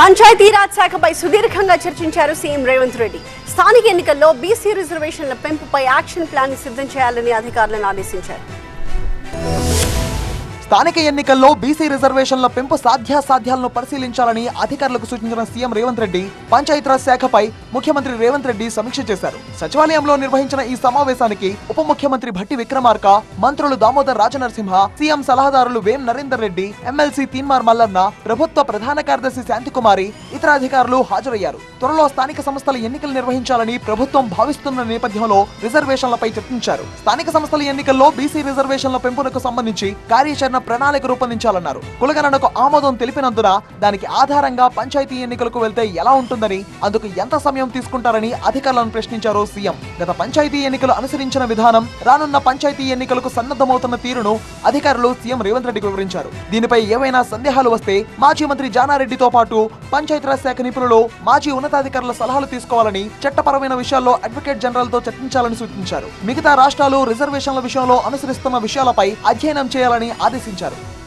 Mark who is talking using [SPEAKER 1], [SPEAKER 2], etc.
[SPEAKER 1] పంచాయతీరాజ్ శాఖపై సుదీర్ఘంగా చర్చించారు సీఎం రేవంత్ రెడ్డి. స్థానిక ఎన్నికల్లో బీసీ రిజర్వేషన్ల పెంపుపై యాక్షన్ ప్లాన్ సిద్ధం చేయాలని అధికారులను ఆదేశించారు.
[SPEAKER 2] స్థానిక ఎన్నికల్లో బీసీ రిజర్వేషన్ల పెంపు సాధ్యాసాధ్యాలను పరిశీలించాలని అధికారులకు సూచించిన సీఎం రేవంత్ రెడ్డి పంచాయతీరాజ్ శాఖపై ముఖ్యమంత్రి రేవంత్ రెడ్డి సమీక్ష చేశారు. సచివాలయంలో నిర్వహించిన ఈ సమావేశానికి ఉప ముఖ్యమంత్రి భట్టి విక్రమార్క మంత్రులు దామోదర్ రాజనరసింహ సీఎం సలహాదారులు వేం నరేందర్ రెడ్డి ఎమ్మెల్సీ తీన్మార్ మల్లన్న ప్రభుత్వ ప్రధాన కార్యదర్శి శాంతికుమారి ఇతర అధికారులు హాజరయ్యారు. త్వరలో స్థానిక సంస్థల ఎన్నికలు నిర్వహించాలని ప్రభుత్వం భావిస్తున్న నేపథ్యంలో రిజర్వేషన్లపై చర్చించారు. స్థానిక సంస్థల ఎన్నికల్లో బీసీ రిజర్వేషన్ల పెంపునకు సంబంధించి కార్యాచరణ ప్రణాళిక రూపొందించాలన్నారు. కులగణనకు ఆమోదం తెలిపినందున దానికి ఆధారంగా పంచాయతీ ఎన్నికలకు వెళ్తే ఎలా ఉంటుందని అందుకు ఎంత సమయం తీసుకుంటారని అధికారులను ప్రశ్నించారు సీఎం. గత పంచాయతీ ఎన్నికలు అనుసరించిన విధానం రానున్న పంచాయతీ ఎన్నికలకు సన్నద్ధమవుతున్న తీరును అధికారులు సీఎం రేవంత్ రెడ్డికి వివరించారు. దీనిపై ఏవైనా సందేహాలు వస్తే మాజీ మంత్రి జానారెడ్డితో పాటు పంచాయతీరాజ్ శాఖ నిపుణులు మాజీ ఉన్నతాధికారుల సలహాలు తీసుకోవాలని చట్టపరమైన విషయాల్లో అడ్వకేట్ జనరల్తో చర్చించాలని సూచించారు. మిగతా రాష్ట్రాలు రిజర్వేషన్ల విషయంలో అనుసరిస్తున్న విషయాలపై అధ్యయనం చేయాలని ఆదేశించారు. ప్రశ్నించారు